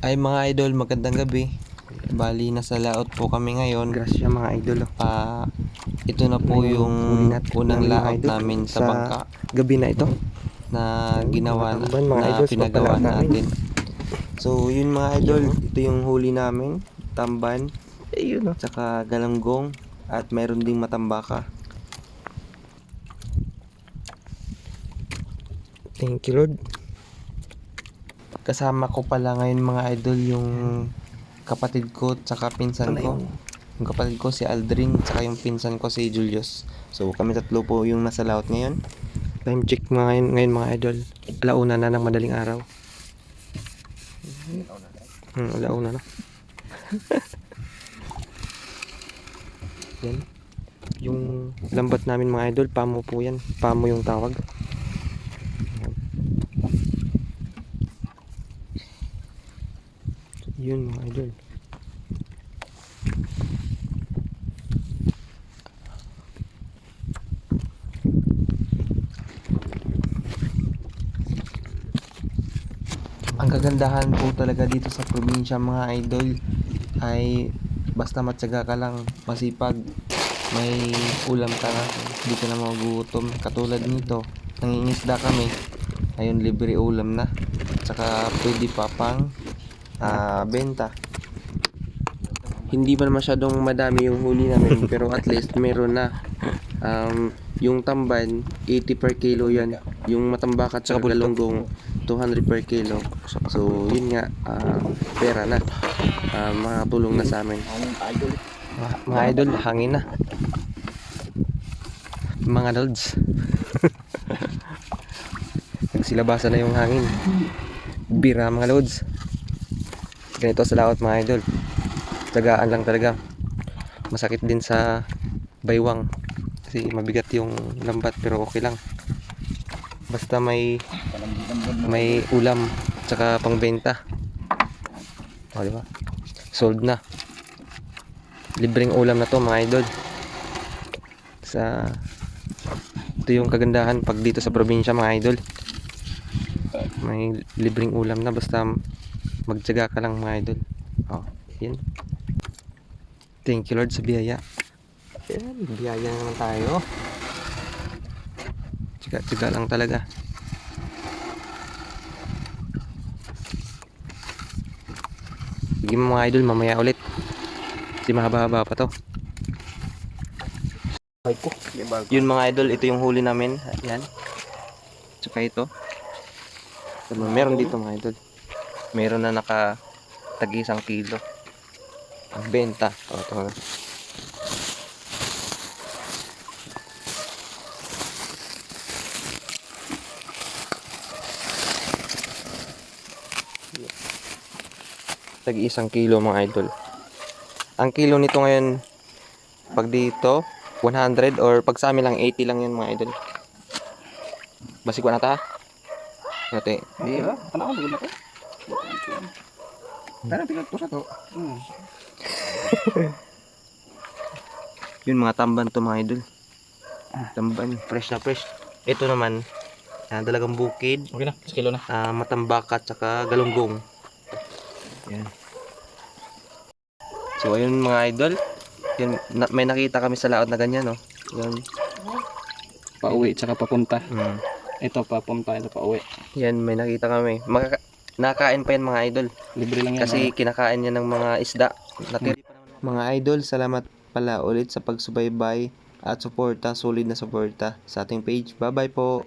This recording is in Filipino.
Ay mga idol, magandang gabi. Bali, nasa laot po kami ngayon. Grasya mga idol. oh. Ah, ito na po Ngayon, yung unang laot namin sa, sa bangka Gabi na ito. na ginawa na, mga na idols, pinagawa natin. So, yun mga idol, ito yung huli namin. Tamban, Ayun oh. tsaka galanggong, at meron ding matambaka. Thank you Lord. Kasama ko pala ngayon mga idol yung kapatid ko tsaka pinsan ko. yun? Yung kapatid ko si Aldrin tsaka yung pinsan ko si Julius. So kami tatlo po yung nasa laot ngayon. Time check mga ngayon, ngayon mga idol. Alauna na ng madaling araw. Hmm, alauna na. yan. Yung lambat namin mga idol, pamo po yan. Pamo yung tawag. Yun mga idol. Ang kagandahan po talaga dito sa probinsya mga idol ay basta matyaga ka lang, masipag, may ulam ka na, hindi ka na magugutom. Katulad nito, nangingisda kami, ayun libre ulam na. Tsaka pwede pa pang ah, benta. hindi pa masyadong madami yung huli namin pero at least meron na. Um, yung tamban 80 per kilo yan. Yung matambaka at saka galunggong 200 per kilo. So yun nga ah, pera na. Ah, makatulong na sa amin. Mga, mga idol hangin na. Mga lods nagsilabasan na yung hangin. Bira mga lods ganito sa laot mga idol. Tagaan lang talaga. Masakit din sa baywang kasi mabigat yung lambat pero okay lang. Basta may may ulam tsaka pangbenta. O diba sold na. Libreng ulam na to mga idol. Sa ito yung kagandahan pag dito sa probinsya mga idol. May libreng ulam na basta magtyaga ka lang mga idol oh, yan Thank you Lord sa biyaya. Ayan, biyaya naman tayo. Tiga-tiga lang talaga. Sige mga idol, mamaya ulit. Kasi mahaba-haba pa to. Yun mga idol, ito yung huli namin. Yan. Tsaka ito. Diba, Meron dito mga idol. Meron na naka tagi isang kilo. Ang benta. O, ito na. Isang kilo mga idol. Ang kilo nito ngayon, pag dito, 100 or pag sa amin lang 80 lang yun mga idol. Basig ko na ta. Nate. Di ba? Ano ako ko? Pero tingnan ko sa to. Hmm. Yun mga tamban to mga idol. Tamban, fresh na fresh. Ito naman, ah, dalagang bukid, Okay na, sa kilo na. ah, matambaka at saka galunggong. Yan. So ayun mga idol, yun, na, may nakita kami sa laot na ganyan no. Yan. Pauwi, tsaka papunta. Mm. Ito papunta, ito pauwi. Yan, may nakita kami. Makaka- nakain pa yan mga idol. Libre lang yan. Kasi kinakain niya ng mga isda. Natira pa naman. Mga idol, salamat pala ulit sa pagsubaybay at suporta, solid na suporta sa ating page. Bye-bye po.